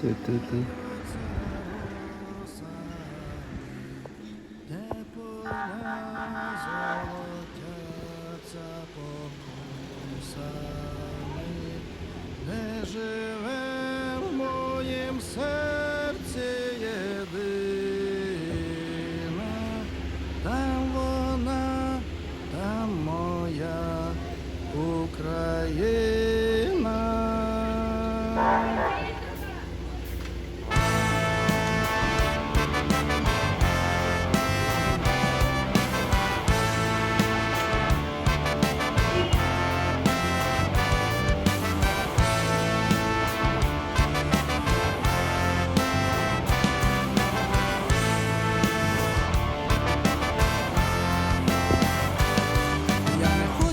Ти-ти-ти. Не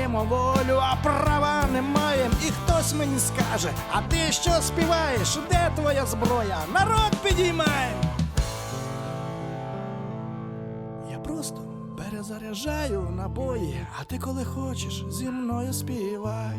Маємо волю, а права не маємо. І хтось мені скаже, а ти що співаєш? Де твоя зброя? Народ підіймає. Я просто перезаряджаю набої, а ти коли хочеш зі мною співай.